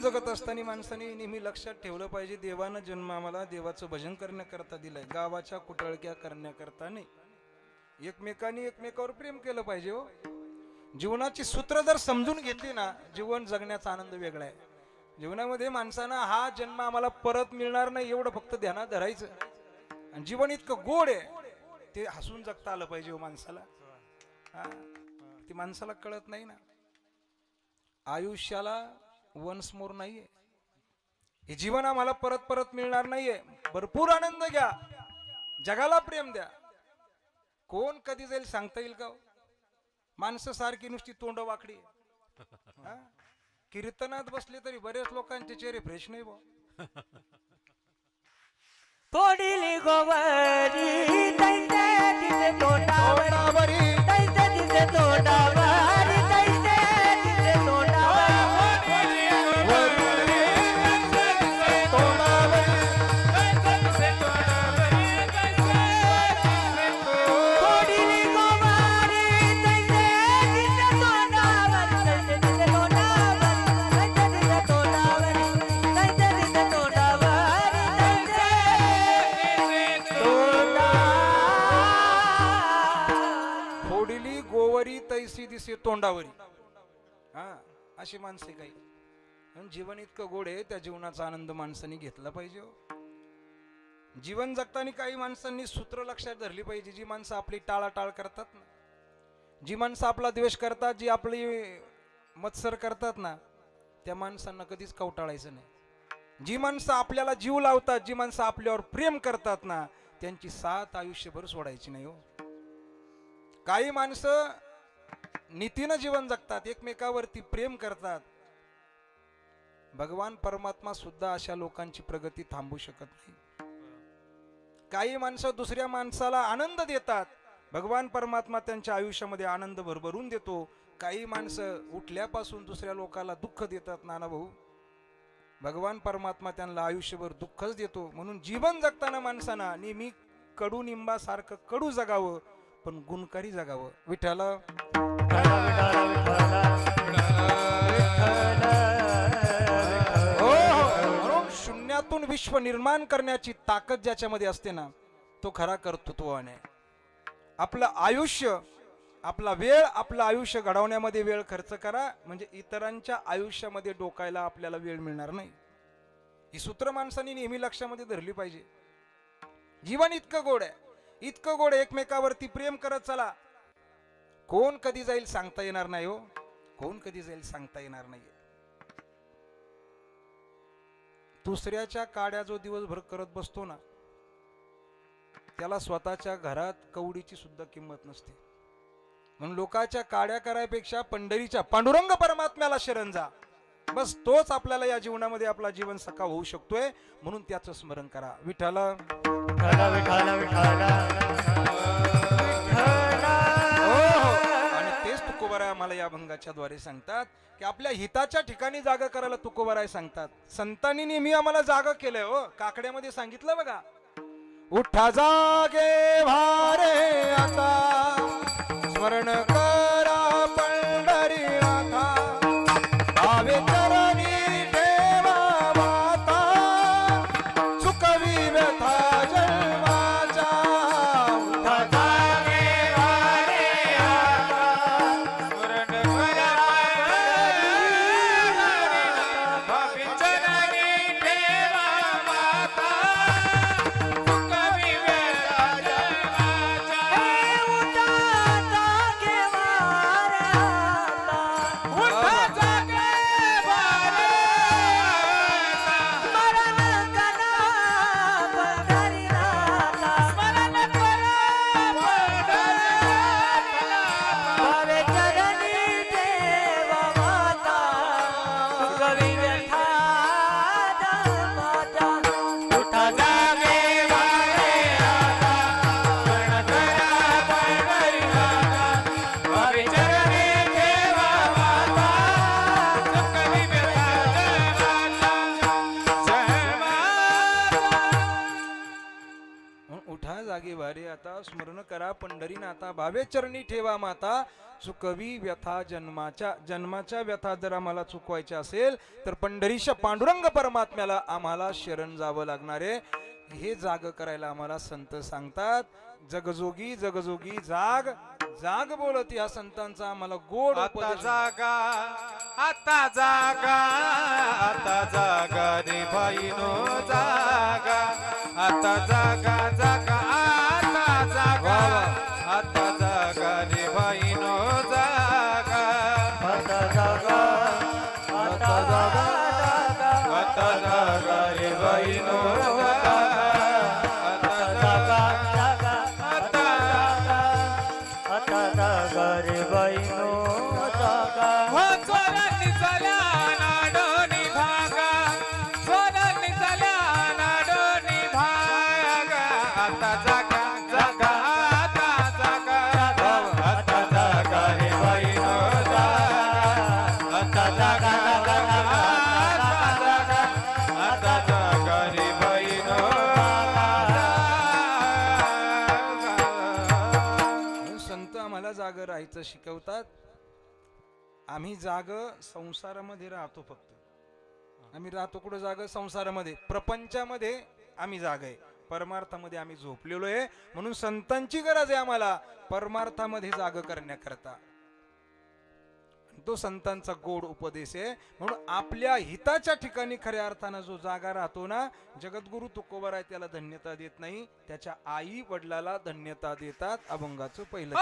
जीवन जगत असताना माणसाने नेहमी लक्षात ठेवलं पाहिजे देवानं जन्म आम्हाला देवाचं भजन करण्याकरता दिलंय. गावाच्या कुटळक्या करण्याकरता नाही. एकमेकांनी एकमेकावर प्रेम केलं पाहिजे हो. जीवनाची सूत्र जर समजून घेतली ना जीवन जगण्याचा आनंद वेगळा आहे. जीवनामध्ये माणसानं हा जन्म आम्हाला परत मिळणार नाही एवढं फक्त ध्यानात धरायचं. आणि जीवन इतकं गोड आहे ते हसून जगता आलं पाहिजे हो माणसाला. हा ती माणसाला कळत नाही ना. आयुष्याला वन्स मोर नाहीये. हे जीवन आम्हाला परत परत मिळणार नाहीये. भरपूर आनंद घ्या. जगाला प्रेम द्या. कोण कधी जाईल सांगता येईल का हो? माणसं सारखी नुसती तोंड वाकडी? कीर्तनात बसले तरी बरेच लोकांचे चेहरे फ्रेश नाही बा तोडिली गोवरी तैसे तिचे तोंडावर. तैसे तिचे तोंडावर. असे तोंडावरी. हा अशी माणसे काही. जीवन इतकं गोड आहे त्या जीवनाचा आनंद माणसाने घेतला पाहिजे हो. जीवन जगताना काही माणसांनी सूत्र लक्षात धरली पाहिजे जी माणसं आपली टाळाटाळ करतात ना. जी माणसं आपला द्वेष करतात जी आपली मत्सर करतात ना त्या माणसांना कधीच कवटाळायचं नाही. जी माणसं आपल्याला जीव लावतात जी माणसं आपल्यावर प्रेम करतात ना त्यांची साथ आयुष्यभर सोडायची नाही हो. काही माणसं नीतीनं जीवन जगतात एकमेकावरती प्रेम करतात. भगवान परमात्मा सुद्धा अशा लोकांची प्रगती थांबू शकत नाही. काही माणसं दुसऱ्या माणसाला आनंद देतात. भगवान परमात्मा त्यांच्या आयुष्यामध्ये आनंद भरभरून देतो. काही माणसं उठल्यापासून दुसऱ्या लोकाला दुःख देतात नाना भाऊ. भगवान परमात्मा त्यांना आयुष्यभर दुःखच देतो. म्हणून जीवन जगताना माणसांना नेहमी कडू निंबासारखं कडू जगावं पण गुणकारी जगावं. विठाला शून्यातून विश्व निर्माण करण्याची ताकद ज्याच्यामध्ये असते ना तो खरा कर्तृत्ववान आहे आपलं आयुष्य आपला वेळ आपलं आयुष्य घडवण्यामध्ये वेळ खर्च करा म्हणजे इतरांच्या आयुष्यामध्ये डोकायला आपल्याला वेळ मिळणार नाही. ही सूत्र माणसांनी नेहमी लक्षामध्ये धरली पाहिजे. जीवन इतकं गोड आहे. इतकं गोड एकमेकावरती प्रेम करत चला. कोण कधी जाईल सांगता येणार नाही हो. कोण कधी जाईल सांगता येणार नाही. दुसऱ्याच्या काड्या जो दिवसभर करत बसतो ना त्याला स्वतःच्या घरात कवडीची सुद्धा किंमत नसते. म्हणून लोकाच्या काड्या करायपेक्षा पंढरीच्या पांडुरंग परमात्म्याला शरण जा. बस तोच आपल्याला या जीवनामध्ये आपला जीवन सखा होऊ शकतोय म्हणून त्याचं स्मरण करा. विठाला हो, तुकोबाराय आम्हाला या अभंगाच्या द्वारे सांगतात की आपल्या हिताच्या ठिकाणी जागा करायला तुकोबाराय सांगतात. संतांनी नेहमी आम्हाला जागा केलंय हो. काकड्यामध्ये सांगितलं बघा. उठा जागे भारे आता. स्मरण भावे चरणी ठेवा माता. चुकवी व्यथा जन्माच्या जन्माच्या व्यथा जर आम्हाला चुकवायच्या असेल तर पंढरीच्या पांडुरंग परमात्म्याला आम्हाला शरण जावं लागणार आहे. हे जाग करायला आम्हाला संत सांगतात जगजोगी जगजोगी जाग जाग बोलत या संतांचा आम्हाला गोड आता जागा आता जागा आता जागा रे भाईनो जागा आता जागा जागा. जाग राहायचं शिकवतात. आम्ही जाग संसारामध्ये राहतो फक्त. आम्ही राहतो कुठं जाग? संसारामध्ये. प्रपंचामध्ये आम्ही जाग आहे. परमार्थामध्ये आम्ही झोपलेलो आहे. म्हणून संतांची गरज आहे आम्हाला. परमार्थामध्ये जाग करण्याकरता. तो संतांचा गोड उपदेश आहे. म्हणून आपल्या हिताच्या ठिकाणी खऱ्या अर्थानं जो जागा राहतो ना जगद्गुरु तुकोबर आहे त्याला धन्यता देत नाही. त्याच्या आई वडिलाला धन्यता देतात. अभंगाचं पहिलं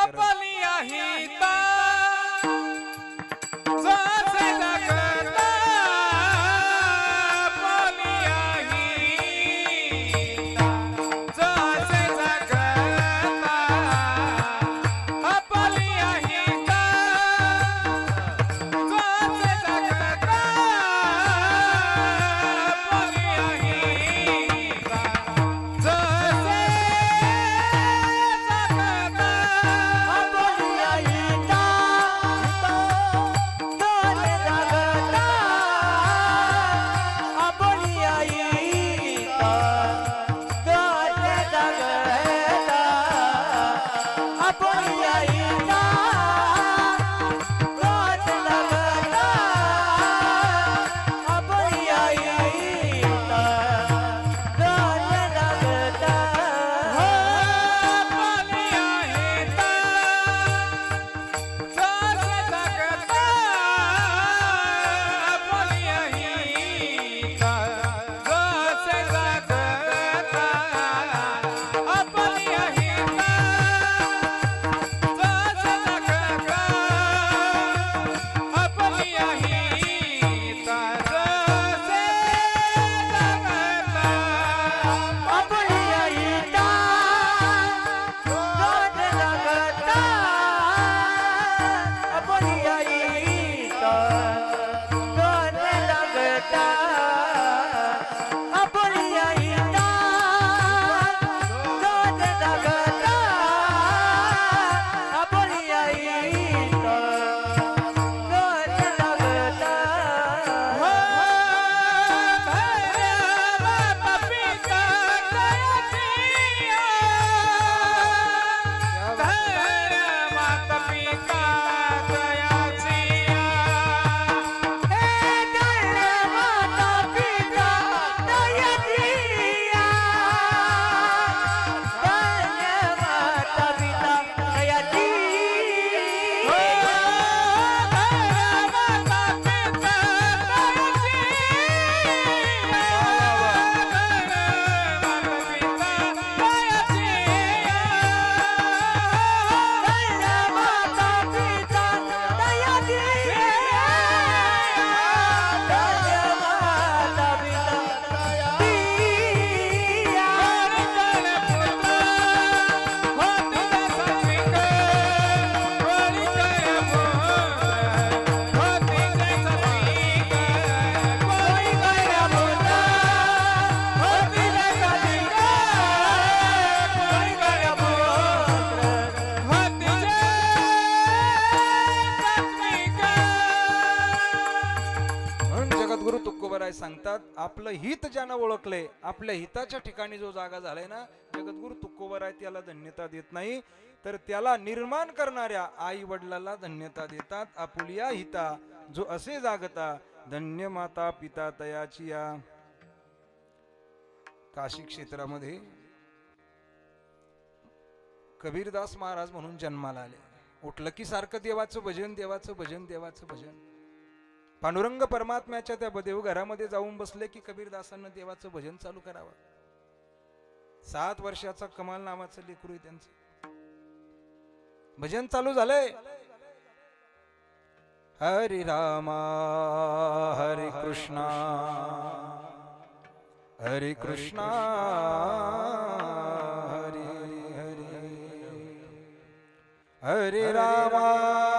तुकोबराय ओळखले. आपल्या हिताच्या ठिकाणी जो जागा झालाय ना जगद्गुरु तुकोबर आहे त्याला धन्यता देत नाही. तर त्याला निर्माण करणाऱ्या आई वडिलाला धन्यता देतात. आपुलिया हिता जो असे जागता धन्य माता पिता तयाची या काशी क्षेत्रामध्ये कबीरदास महाराज म्हणून जन्माला आले. उठलं की सारखं देवाचं भजन देवाचं भजन देवाचं भजन. पांडुरंग परमात्म्याच्या त्या देव हो घरामध्ये जाऊन बसले की कबीरदासांना देवाचं भजन चालू करावं. सात वर्षाचा कमाल नावाचं लेकरू आहे त्यांचं. भजन चालू झालंय. हरी रामा हरे कृष्णा हरे कृष्णा हरे हरे हरे रामा.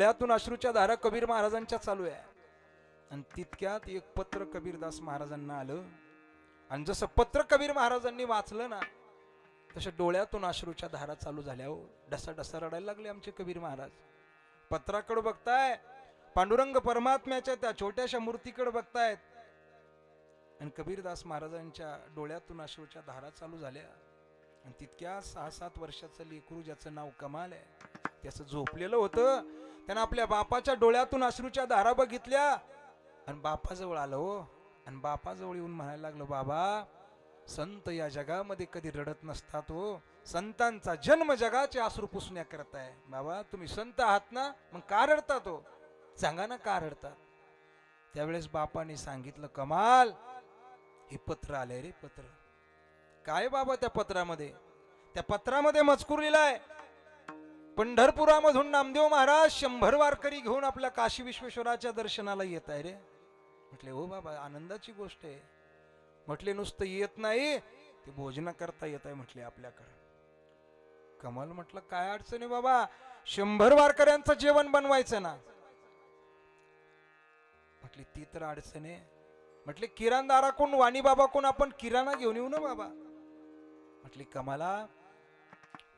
डोळ्यातून अश्रूच्या धारा कबीर महाराजांच्या चालू आहे. आणि तितक्यात एक पत्र कबीरदास महाराजांना आलं. आणि जसं पत्र कबीर महाराजांनी वाचलं ना तसं डोळ्यातून अश्रूच्या धारा चालू झाल्या हो. डसा डसा रडायला लागले आमचे कबीर महाराज. पत्राकडे बघताय पांडुरंग परमात्म्याच्या त्या छोट्याशा मूर्तीकडे बघतायत. आणि कबीरदास महाराजांच्या डोळ्यातून अश्रूच्या धारा चालू झाल्या. आणि तितक्या सहा सात वर्षाचं लेकरू ज्याचं नाव कमाल आहे त्याचं झोपलेलं होतं. त्यानं आपल्या बापाच्या डोळ्यातून अश्रूच्या धारा बघितल्या. आणि बापाजवळ आलो हो. आणि बापाजवळ येऊन म्हणायला लागलो बाबा संत या जगामध्ये कधी रडत नसतात हो. संतांचा जन्म जगाचे अश्रू पुसण्या आहे बाबा तुम्ही संत आहात ना मग का रडतात हो? सांगा ना का रडतात? त्यावेळेस बापाने सांगितलं कमाल हे पत्र आलंय रे पत्र. काय बाबा त्या पत्रामध्ये? त्या पत्रामध्ये मजकूर लिहिलाय. पंढरपुरामधून नामदेव महाराज शंभर वारकरी घेऊन आपल्या काशी विश्वेश्वराच्या दर्शनाला येत आहे रे. म्हटले हो बाबा आनंदाची गोष्ट आहे. म्हटले नुसतं येत नाही ते भोजन करता येत आहे म्हटले आपल्याकडं. कमाल म्हटलं काय अडचण आहे बाबा? शंभर वारकऱ्यांचं जेवण बनवायचं ना. म्हटली ती तर अडचण आहे. म्हटले किराणदाराकडून वाणी बाबाकडून आपण किराणा घेऊन येऊ ना बाबा. म्हटली कमाला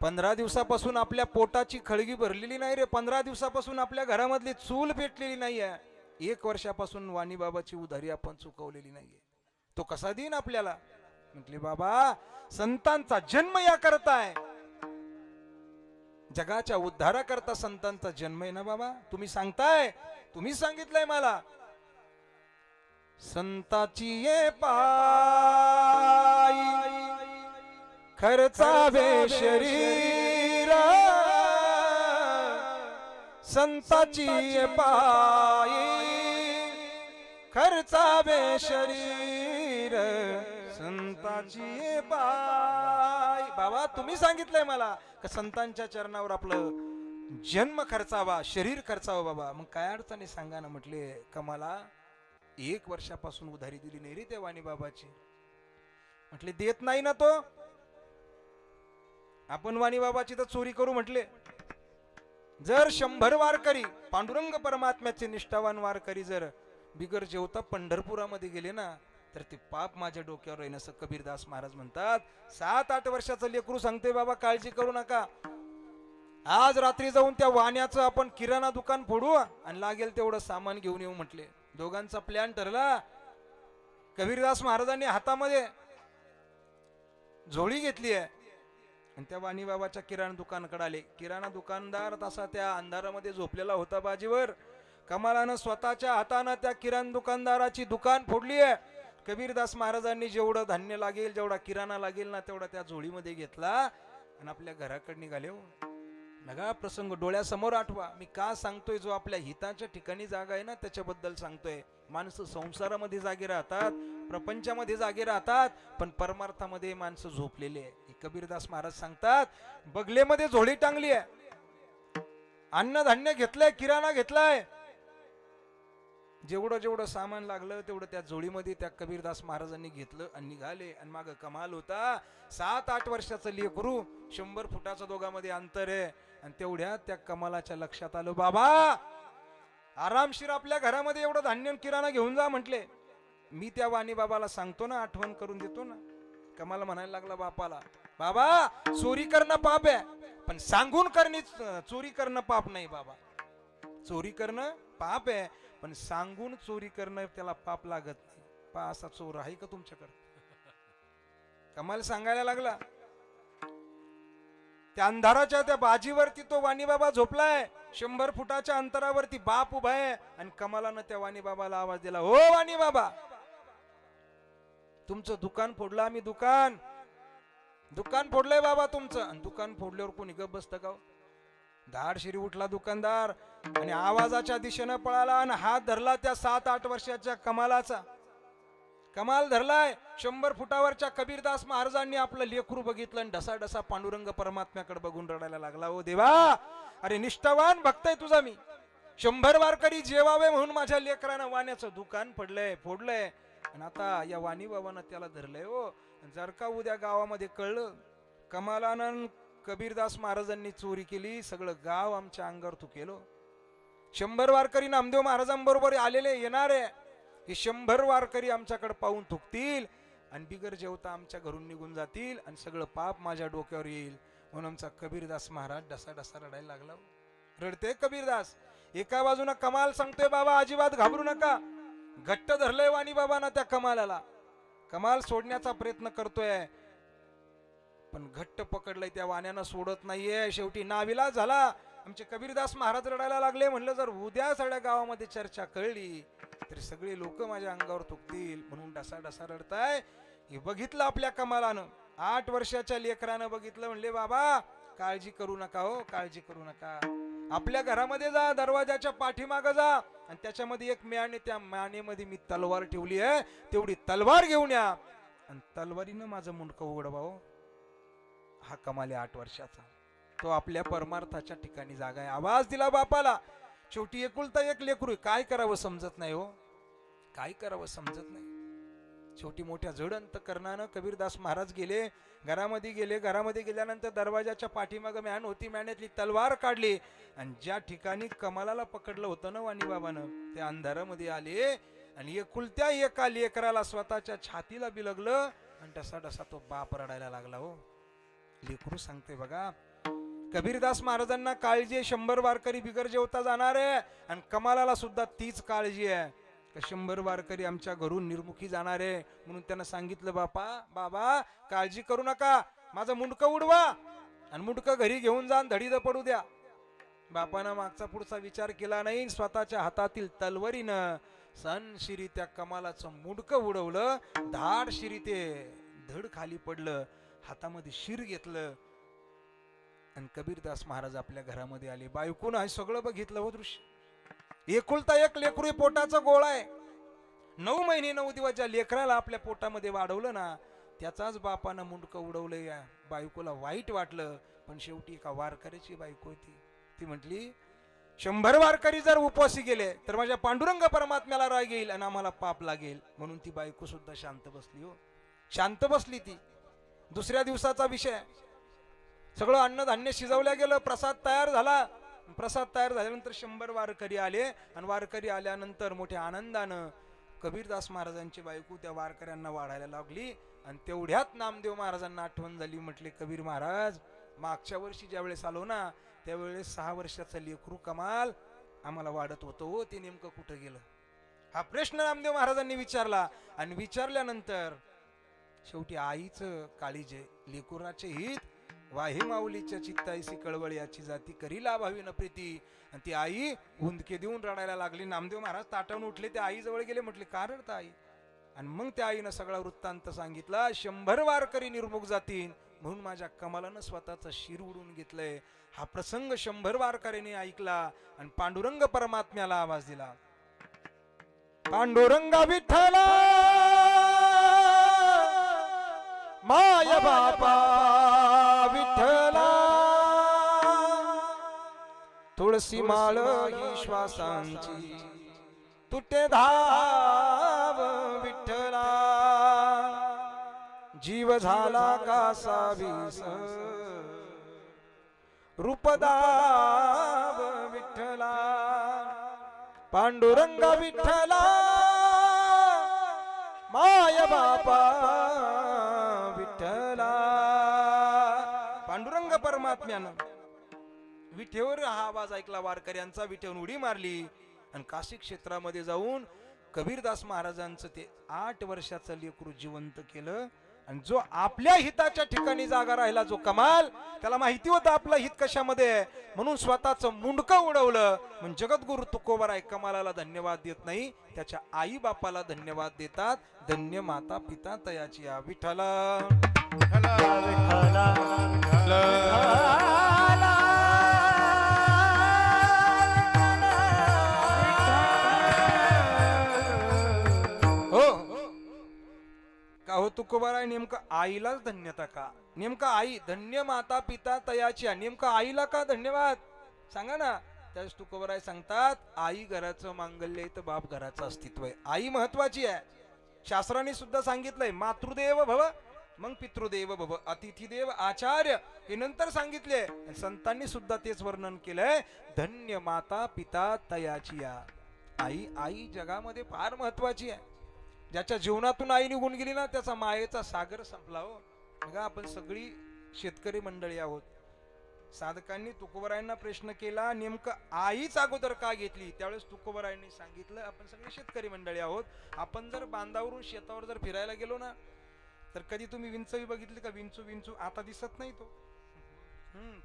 पंधरा दिवसापासून आपल्या पोटाची खळगी भरलेली नाही रे. पंधरा दिवसापासून आपल्या घरामधली चूल पेटलेली नाही आहे एक वर्षापासून वाणी बाबाची उधारी आपण चुकवलेली नाहीये. तो कसा देईन आपल्याला? म्हटले बाबा संतांचा जन्म या करताय. जगाच्या उद्धाराकरता संतांचा जन्म आहे ना बाबा? तुम्ही सांगताय? तुम्ही सांगितलंय मला. संताची ये पाई. खर्चावे शरीर संताची पायी। खर्चावे शरीर संताची पाय। बाबा तुम्ही सांगितलंय मला का संतांच्या चरणावर आपलं जन्म खर्चावा शरीर खर्चावं बाबा. मग काय अडचणी सांगा ना म्हटले कमाला एक वर्षापासून उधारी दिली नाही रे वाणी बाबाची. म्हटले देत नाही ना तो. आपण वाणी बाबाची तर चोरी करू म्हटले. जर शंभर वारकरी पांडुरंग परमात्म्याचे निष्ठावान वारकरी जर बिगर जेवता पंढरपुरामध्ये गेले ना तर ते पाप माझ्या डोक्यावर राहीन असं कबीरदास महाराज म्हणतात. सात आठ वर्षाचं लेकरू सांगते बाबा काळजी करू नका. आज रात्री जाऊन त्या वाण्याचं आपण किराणा दुकान फोडू आणि लागेल तेवढं सामान घेऊन येऊ म्हटले. दोघांचा प्लॅन ठरला. कबीरदास महाराजांनी हातामध्ये झोळी घेतली आहे. आणि त्या वाणी बाबाच्या किराणा दुकानाकडे आले. किराणा दुकानदार तसा त्या अंधारामध्ये झोपलेला होता बाजीवर. कमालानं स्वतःच्या हातानं त्या किराणा दुकानदाराची दुकान फोडली आहे. कबीरदास महाराजांनी जेवढं धान्य लागेल जेवढा किराणा लागेल ना तेवढा त्या झोळीमध्ये घेतला आणि आपल्या घराकडे निघाले हो. नगा प्रसंग डोळ्यासमोर आठवा. मी का सांगतोय? जो आपल्या हिताच्या ठिकाणी जागा आहे ना त्याच्याबद्दल सांगतोय. माणसं संसारामध्ये जागे राहतात प्रपंचामध्ये जागे राहतात पण परमार्थामध्ये माणसं झोपलेले आहे कबीरदास महाराज सांगतात बगलेमध्ये झोळी टांगली आहे. अन्नधान्य घेतलंय किराणा घेतलाय. जेवढं जेवढं सामान लागलं तेवढं त्या जोडीमध्ये त्या कबीरदास महाराजांनी घेतलं आणि निघाले. आणि माग कमाल होता. सात आठ वर्षाचं लेकरू शंभर फुटाचं दोघांमध्ये अंतर आहे. आणि तेवढ्या त्या कमालाच्या लक्षात आलं बाबा आरामशीर आपल्या घरामध्ये एवढं धान्य किराणा घेऊन जा म्हटले. मी त्या वाणी बाबाला सांगतो ना आठवण करून देतो ना. कमाल म्हणायला लागला बापाला. बाबा चोरी करणं पाप आहे पण सांगून करणे चोरी करणं पाप नाही बाबा. चोरी करणं पाप आहे पण सांगून चोरी करणं त्याला पाप लागत नाही. पा असा चोर आहे का तुमच्याकडे? कमाल सांगायला लागला. त्या अंधाराच्या त्या बाजीवरती तो वाणी बाबा झोपलाय शंभर फुटाच्या अंतरावरती बाप उभा आहे आणि कमालानं त्या वाणी बाबाला आवाज दिला हो वाणी बाबा तुमचं दुकान फोडलं आम्ही दुकान. दुकान फोडलंय बाबा तुमचं. आणि दुकान फोडल्यावर कोणी गप बसतं का हो? धाड शिरी उठला दुकानदार आणि आवाजाच्या दिशेनं पळाला आणि हात धरला त्या सात आठ वर्षाच्या कमालाचा. कमाल धरलाय. शंभर फुटावरच्या कबीरदास महाराजांनी आपलं लेकरू बघितलं आणि ढसा ढसा पांडुरंग परमात्म्याकडे बघून रडायला लागला ओ देवा! अरे निष्ठावान भक्तय तुझा मी. शंभर वारकरी जेवावे म्हणून माझ्या लेकरानं वाण्याचं दुकान पडलंय फोडलंय. आणि आता या वाणी बाबानं त्याला धरलंय हो. जर का उद्या गावामध्ये कळलं कमालानं कबीरदास महाराजांनी चोरी केली सगळं गाव आमच्या अंगावर तू केलो हो. शंभर वारकरी नामदेव महाराजांबरोबर आलेले येणारे हे शंभर वारकरी आमच्याकडे पाहून थुकतील आणि बिगर जेवता आमच्या घरून निघून जातील आणि सगळं पाप माझ्या डोक्यावर येईल. म्हणून आमचा कबीरदास महाराज डसा डसा रडायला लागला हो. रडते कबीरदास. एका बाजूनं कमाल सांगतोय बाबा अजिबात घाबरू नका. घट्ट धरलंय वाणी बाबांना त्या कमालाला. कमाल सोडण्याचा प्रयत्न करतोय. पण घट्ट पकडलंय त्या वाण्यानं सोडत नाहीये. शेवटी नाविला झाला. आमचे कबीरदास महाराज रडायला लागले. म्हणलं जर उद्या सगळ्या गावामध्ये चर्चा कळली तर सगळे लोक माझ्या अंगावर तुकतील म्हणून डसा डसा रडताय. हे बघितलं आपल्या कमालानं. आठ वर्षाच्या लेकरानं बघितलं. म्हणले बाबा काळजी करू नका हो काळजी करू नका. आपल्या घरामध्ये जा दरवाजाच्या पाठीमाग जा. आणि त्याच्यामध्ये एक म्याने त्या म्यानेमध्ये मी तलवार ठेवली आहे. तेवढी तलवार घेऊन या. आणि तलवारीनं माझं मुंडकं उघड हो हा कमाले आठ वर्षाचा. तो आपल्या परमार्थाच्या ठिकाणी जागा आहे. आवाज दिला बापाला. शेवटी एकुलता एक लेकरू काय करावं समजत नाही हो. काय करावं समजत नाही. छोटी मोठ्या जडंत करणानं कबीरदास महाराज गेले घरामध्ये गेले घरामध्ये गेल्यानंतर दरवाजाच्या पाठीमागं मॅन होती मॅनेतली तलवार काढली आणि ज्या ठिकाणी कमालाला पकडलं होतं ना वाणी बाबानं त्या अंधारामध्ये आले आणि एकुलत्या एका लेकराला स्वतःच्या छातीला बिलगलं आणि डसा डसा तो बाप रडायला लागला हो. लेकरू सांगते बघा कबीरदास महाराजांना काळजी आहे शंभर वारकरी बिगर जेवता जाणार आहे आणि कमालाला सुद्धा तीच काळजी आहे. का शंभर वारकरी आमच्या घरून निर्मुखी जाणार आहे. म्हणून त्यांना सांगितलं बापा बाबा काळजी करू नका. माझं मुंडकं उडवा आणि मुंडकं घरी घेऊन जा धडीद पडू द्या. बापानं मागचा पुढचा विचार केला नाही. स्वतःच्या हातातील तलवरीनं सन शिरी त्या कमालाचं मुंडकं उडवलं. धाड शिरी ते धड खाली पडलं. हातामध्ये शिर घेतलं. आणि कबीरदास महाराज आपल्या घरामध्ये आले. बायकून हे सगळं बघितलं हो दृश्य. एकुलता एक लेकरू पोटाचा गोळा आहे. नऊ महिने नऊ दिवस ज्या लेकराला आपल्या पोटामध्ये वाढवलं ना त्याचाच बापानं मुंडकं उडवलं या बायकोला वाईट वाटलं पण शेवटी एका वारकऱ्याची बायको होती. ती म्हटली शंभर वारकरी जर उपवासी गेले तर माझ्या पांडुरंग परमात्म्याला राग येईल आणि आम्हाला पाप लागेल. म्हणून ती बायको सुद्धा शांत बसली हो. शांत बसली ती. दुसऱ्या दिवसाचा विषय. सगळं अन्नधान्य शिजवल्या गेलं प्रसाद तयार झाला. प्रसाद तयार झाल्यानंतर शंभर वारकरी आले. आणि वारकरी आल्यानंतर मोठ्या आनंदानं कबीरदास महाराजांची बायको त्या वारकऱ्यांना वाढायला लागली. आणि तेवढ्यात नामदेव महाराजांना आठवण झाली. म्हटले कबीर महाराज मागच्या वर्षी ज्यावेळेस आलो ना त्यावेळेस सहा वर्षाचं लेकरू कमाल आम्हाला वाढत होतो. हो ते नेमकं कुठं गेलं? हा प्रश्न नामदेव महाराजांनी विचारला. आणि विचारल्यानंतर शेवटी आईचं काळीजे लेकुराचे हित वाही माऊलीच्या चित्ताईसी कळवळ याची जाती करी लाभावी न प्रीती. आणि ती आई हुंदके देऊन रडायला लागली. नामदेव महाराज ताटवून उठले. त्या आईजवळ गेले. म्हटले का रडता आई? आणि मग त्या आईनं सगळा वृत्तांत सांगितला. शंभर वारकरी निर्मुख जातीन. म्हणून माझ्या कमालानं स्वतःचं शिर उडून घेतलंय. हा प्रसंग शंभर वारकऱ्याने ऐकला आणि पांडुरंग परमात्म्याला आवाज दिला. पांडुरंगा विठ्ठला माय बापा विठ्ठला. तुळशी माळ ही श्वासांची. तुटे धाव विठ्ठला. जीव झाला कासा विस रूपदाव विठ्ठला. पांडुरंग विठ्ठला. माय बापा परमात्म्यानं विठेवर हा आवाज ऐकला वारकऱ्यांचा विठेवून उडी मारली. आणि काशी क्षेत्रामध्ये जाऊन कबीरदास महाराजांचं ते आठ वर्षाचं लेकरू जिवंत केलं. आणि जो आपल्या हिताच्या ठिकाणी जागा राहिला जो कमाल त्याला माहिती होतं आपलं हित कशामध्ये म्हणून स्वतःचं मुंडकं उडवलं. म्हणून जगद्गुरु तुकोबराय कमालाला धन्यवाद देत नाही त्याच्या आई बापाला धन्यवाद देतात. धन्य माता पिता तयाची या विठ्ठला विठ्ठला. हो. का हो तुकोबाराय नेमकं आईलाच धन्यता का? नेमकं आई धन्य माता पिता तयाची आहे. नेमकं आईला का धन्यवाद? सांगा ना. त्याच तुकोबाराय सांगतात आई घराचं मांगल्य तर बाप घराचं अस्तित्व आहे. आई महत्वाची आहे. शास्त्राने सुद्धा सांगितलंय मातृदेव भव मग पितृदेव भव अतिथीदेव आचार्य हे नंतर सांगितले. संतांनी सुद्धा तेच वर्णन केलंय. धन्य माता पिता तयाची या. आई आई जगामध्ये फार महत्वाची आहे. ज्याच्या जीवनातून आई निघून गेली ना त्याचा मायेचा सागर संपला हो. बघा आपण सगळी शेतकरी मंडळी आहोत. साधकांनी तुकोबरायांना प्रश्न केला नेमकं आईच अगोदर का घेतली? त्यावेळेस तुकोबरायांनी सांगितलं आपण सगळे शेतकरी मंडळी आहोत. आपण जर बांधावरून शेतावर जर फिरायला गेलो ना तर कधी तुम्ही विंचवी बघितली का? विंचू विंचू आता दिसत नाही तो. हम्म.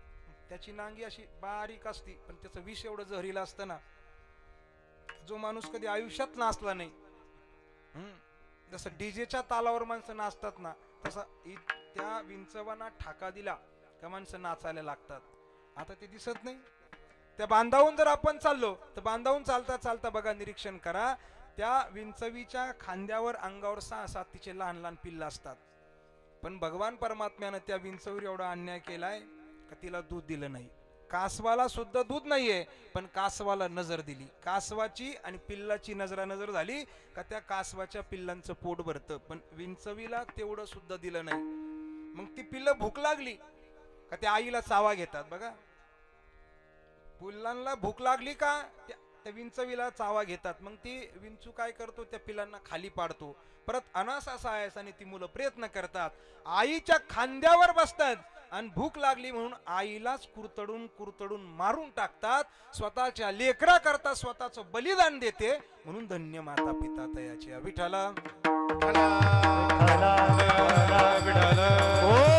त्याची नांगी अशी बारीक असती पण त्याचं विष एवढं जहरीला असतं ना जो माणूस कधी आयुष्यात नाचला नाही. हम्म. जसं डीजेच्या तालावर माणसं नाचतात ना तसा त्या विंचवाना ठाका दिला का माणसं नाचायला लागतात. आता ते दिसत नाही. त्या बांधावून जर आपण चाललो तर बांधावून चालता चालता बघा निरीक्षण करा. त्या विंचवीच्या खांद्यावर अंगावर सहा सात तिचे लहान लहान पिल्ल असतात. पण भगवान परमात्म्यानं त्या विंचवीवर एवढा अन्याय केलाय का तिला दूध दिलं नाही. कासवाला सुद्धा दूध नाहीये पण कासवाला नजर दिली. कासवाची आणि पिल्लाची नजरा नजर झाली का त्या कासवाच्या पिल्लांचं पोट भरतं. पण विंचवीला तेवढं सुद्धा दिलं नाही. मग ती पिल्लं भूक लागली का त्या आईला चावा घेतात बघा. पिल्लांना भूक लागली का त्या त्या विंचवीला चावा घेतात. मग ती विंचू काय करतो? त्या पिलांना खाली पाडतो. परत अनास असा आहे आणि ती मुलं प्रयत्न करतात. आईच्या खांद्यावर बसतात आणि भूक लागली म्हणून आईलाच कुरतडून कुरतडून मारून टाकतात. स्वतःच्या लेकरा करता स्वतःचं बलिदान देते म्हणून धन्य माता पिता तयाची विठाला विठ्ठल.